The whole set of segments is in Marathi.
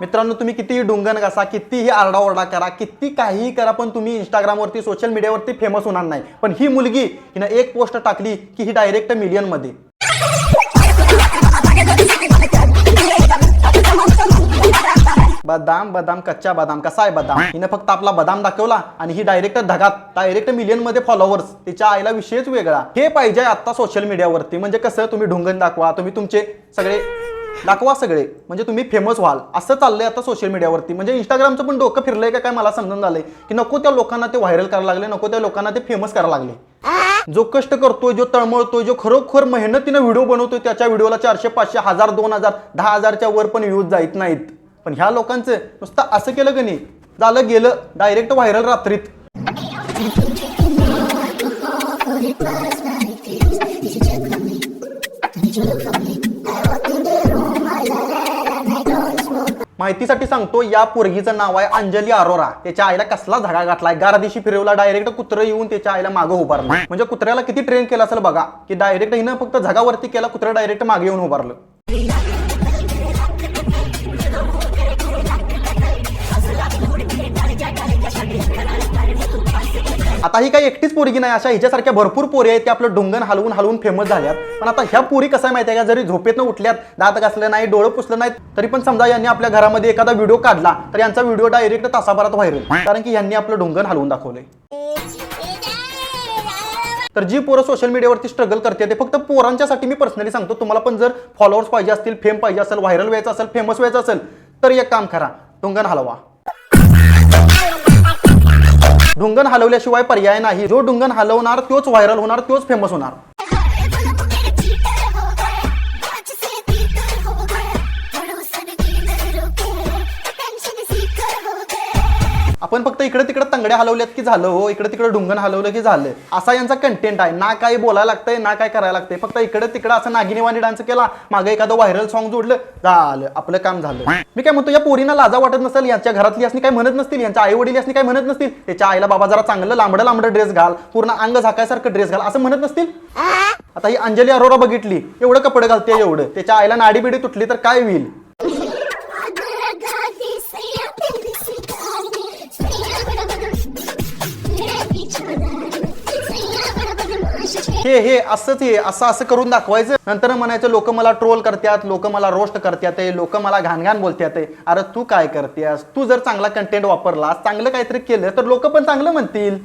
मित्रांनो तुम्ही कितीही डुंगण कसा कितीही आरडाओरडा करा किती काहीही करा पण तुम्ही इंस्टाग्रामवरती सोशल मीडियावरती फेमस होणार नाही. पण ही मुलगी हिनं एक पोस्ट टाकली की ही डायरेक्ट मिलियनमध्ये बदाम बदाम कच्चा बदाम. कसा आहे बदाम? हिनं फक्त आपला बदाम दाखवला आणि ही डायरेक्ट धगात डायरेक्ट मिलियनमध्ये फॉलोअर्स तिच्या आईला विषयच वेगळा. हे पाहिजे आता सोशल मीडियावरती म्हणजे कसं? तुम्ही ढुंगण दाखवा तुम्ही तुमचे सगळे दाखवा सगळे. म्हणजे तुम्ही फेमस व्हाल. असं चाललंय आता सोशल मीडियावरती म्हणजे इंस्टाग्रामचं पण डोकं फिरलंय का काय मला समजून झालंय. की नको त्या लोकांना ते व्हायरल करायला लागले नको त्या लोकांना ते फेमस करायला लागले. जो कष्ट करतोय जो तळमळतोय जो खरोखर मेहनतीनं व्हिडिओ बनवतोय त्याच्या व्हिडिओला चारशे पाचशे हजार दोन हजार दहा हजारच्या वर पण व्ह्यूज जात नाहीत. पण ह्या लोकांचं नुसतं असं केलं की नाही. झालं गेलं डायरेक्ट व्हायरल रात्रीत. माहितीसाठी सांगतो या पोरगीचं नाव आहे अंजली अरोरा. त्याच्या आईला कसला झगा घातलाय? गारदिशी फिरवला डायरेक्ट कुत्र येऊन त्याच्या आईला मागं उभारलं. म्हणजे कुत्र्याला किती ट्रेन केलं असेल बघा की डायरेक्ट हिनं फक्त झगावरती केला कुत्र डायरेक्ट मागे येऊन उभारलं. ही काही एकटीच पोरगी नाही अशा हिच्यासारख्या भरपूर पोरी आहेत की आपलं डोंगण हलवून हलवून फेमस झाल्यात. पण आता ह्या पोरी कसं आहे माहिती आहे का? जरी झोपेतनं उठल्यात दात घासलं नाही डोळं पुसलं नाही तरी पण समजा यांनी आपल्या घरामध्ये एखादा व्हिडिओ काढला तर यांचा व्हिडिओ डायरेक्ट तासाभरात व्हायरल कारण की यांनी आपलं डोंगण हलवून दाखवलंय. तर जी पोरं सोशल मीडियावरती स्ट्रगल करते ते फक्त पोरांच्यासाठी मी पर्सनली सांगतो. तुम्हाला पण जर फॉलोअर्स पाहिजे असतील फेम पाहिजे असेल व्हायरल व्हायचं असेल फेमस व्हायचं असेल तर एक काम करा डोंगण हलवा. डुंगन हलवल्याशिवाय पर्याय नाही. जो डुंगण हलवणार तोच व्हायरल होणार तोच फेमस होणार. आपण फक्त इकडे तिकडे तंगड्या हलवल्यात की झालं हो इकडे तिकडे ढुंगण हलवलं की झालं. असा यांचा कंटेंट आहे. ना काय बोलायला लागतंय ना काय करायला लागतंय. फक्त इकडे तिकडे असं नागिनीवाणी डान्स केला मागे एखादं व्हायरल सॉन्ग जोडलं झालं आपलं काम झालं. मी काय म्हणतो या पोरीना लाजा वाटत नसेल यांच्या घरातली असणी काय म्हणत नसतील यांच्या आई वडील असणी काय म्हणत नसतील त्याच्या आईला बाबा जरा चांगलं लांबडं लांबडं ड्रेस घाल पूर्ण अंग झाकायसारखं ड्रेस घाल असं म्हणत नसतील? आता ही अंजली अरोरा बघितली एवढं कपडे घालते एवढं. त्याच्या आईला नाडी बिडी तुटली तर काय होईल? हे हे असंच हे असं असं करून दाखवायचं. नंतर म्हणायचं लोक मला ट्रोल करतात लोक मला रोस्ट करतात लोक मला घाण घाण बोलतात अरे तू काय करतेस तू जर चांगला कंटेंट वापरलास चांगलं काहीतरी केलं तर लोक पण चांगलं म्हणतील.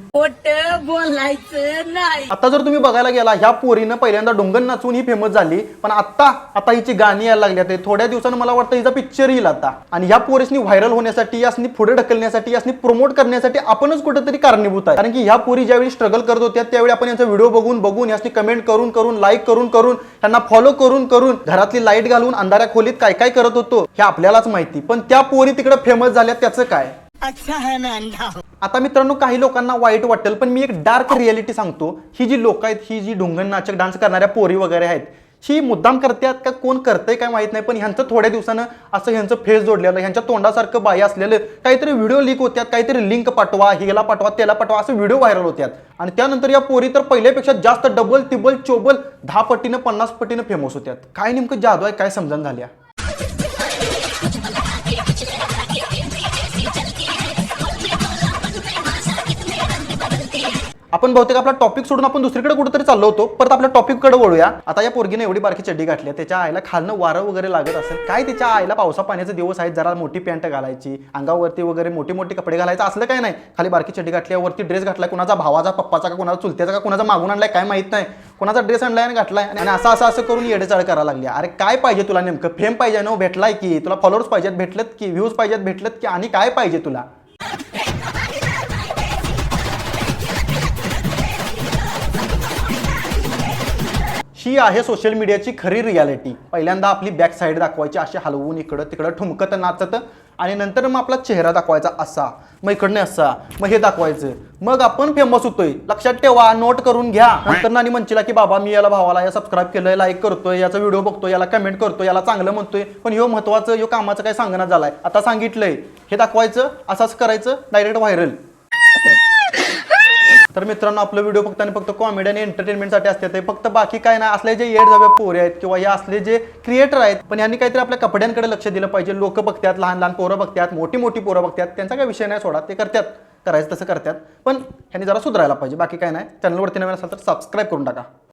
बोलायचं नाही. आता जर तुम्ही बघायला गेला ह्या पोरीनं पहिल्यांदा डोंगण नाचून ही फेमस झाली पण आता आता हिची गाणी यायला लागली आहेत थोड्या दिवसानं मला वाटतं हिचा पिक्चर येईल आता. आणि ह्या पोरीसनी व्हायरल होण्यासाठी यासनी पुढे ढकलण्यासाठी यासनी प्रमोट करण्यासाठी आपणच कुठेतरी कारणीभूत आहे. कारण की ह्या पोरी ज्यावेळी स्ट्रगल करत होत्या त्यावेळी आपण यांचा व्हिडिओ बघून बघून यासनी कमेंट करून करून लाईक करून करून त्यांना फॉलो करून करून घरातली लाइट घालून अंधाऱ्या खोलीत काय काय करत होतो हे आपल्यालाच माहिती. पण त्या पोरी तिकडे फेमस झाल्या त्याचं काय? अच्छा है ना अंधा आता मित्रांनो काही लोकांना वाईट वाटेल पण मी एक डार्क रियालिटी सांगतो. ही जी लोक आहेत ही जी ढुंगण नाचक डान्स करणाऱ्या पोरी वगैरे आहेत ही मुद्दाम करतात का कोण करतंय काय माहीत नाही पण ह्यांचं थोड्या दिवसानं असं ह्यांचं फेस जोडलेलं ह्यांच्या तोंडासारखं बाय असलेलं काहीतरी व्हिडिओ लीक होत्यात काहीतरी लिंक पाठवा हिला पाठवा त्याला पाठवा असं व्हिडिओ व्हायरल होत्यात. आणि त्यानंतर या पोरी तर पहिल्यापेक्षा जास्त डबल तिबल चोबल दहा पटीनं पन्नास पट्टीनं फेमस होत्यात. काय नेमकं जादू आहे काय समजून झाल्या आपण बहुतेक आपला टॉपिक सोडून आपण दुसरीकडे कुठेतरी चाललो होतो. परत आपल्या टॉपिककडे वळूया. आता या पोरगीने एवढी बारकी चड्डी घातली आहे, त्याच्या आईला खालनं वारं वगैरे लागत असेल. काय तिच्या आईला पावसा पाण्याचे दिवस आहेत? जरा मोठी पॅन्ट घालायची अंगावरती वगैरे मोठी मोठी कपडे घालायचं असलं काय नाही. खाली बारकी चड्डी घातली आहे, वरती ड्रेस घातलाय कुणाचा भावाचा पप्पाचा का कुणाचा चुलत्याचा का कुणाचा मागून आणलाय काय माहीत नाही. कुणाचा ड्रेस आणलाय आणि घातलाय. आणि असं असं असं करून येडेचाळ करायला लागली अरे काय पाहिजे तुला नेमकं? फेम पाहिजे ना हो, भेटलाय की? तुला फॉलोअर्स पाहिजेत भेटलेत की? व्ह्यूज पाहिजेत भेटलेत की? आणि काय पाहिजे तुला? ही आहे सोशल मीडियाची खरी रियालिटी पहिल्यांदा आपली बॅक साईड दाखवायची अशी हलवून इकडं तिकडं ठुमकत नाचत आणि नंतर मग आपला चेहरा दाखवायचा असा मग इकडनं असा मग हे दाखवायचं. मग आपण फेमस होतोय. लक्षात ठेवा नोट करून घ्या. नंतर नानी म्हणशीला की बाबा मी याला भावाला या सबस्क्राईब केलंय लाईक करतोय याचा व्हिडिओ बघतोय याला कमेंट करतोय याला चांगलं म्हणतोय पण ह्यो महत्वाचं ह्यो कामाचं काय सांगणं झालाय. आता सांगितलंय. हे दाखवायचं असंच करायचं डायरेक्ट व्हायरल तर मित्रांनो आपलं व्हिडिओ फक्त आणि फक्त कॉमेडी आणि एंटरटेनमेंटसाठी असते. ते फक्त बाकी काय नाही. असले जे येड जावे पोरे आहेत किंवा हे असले जे क्रिएटर आहेत पण यांनी काहीतरी आपल्या कपड्यांकडे लक्ष दिलं पाहिजे. लोक बघतात लहान लहान पोरं बघतात मोठी मोठी पोरं बघतात. त्यांचा काही विषय नाही सोडा. ते करतात. करायचं तसं करतात. पण ह्यांनी जरा सुधारायला पाहिजे. बाकी काय नाही. चॅनलवरती नवीन असाल तर सबस्क्राईब करून टाका.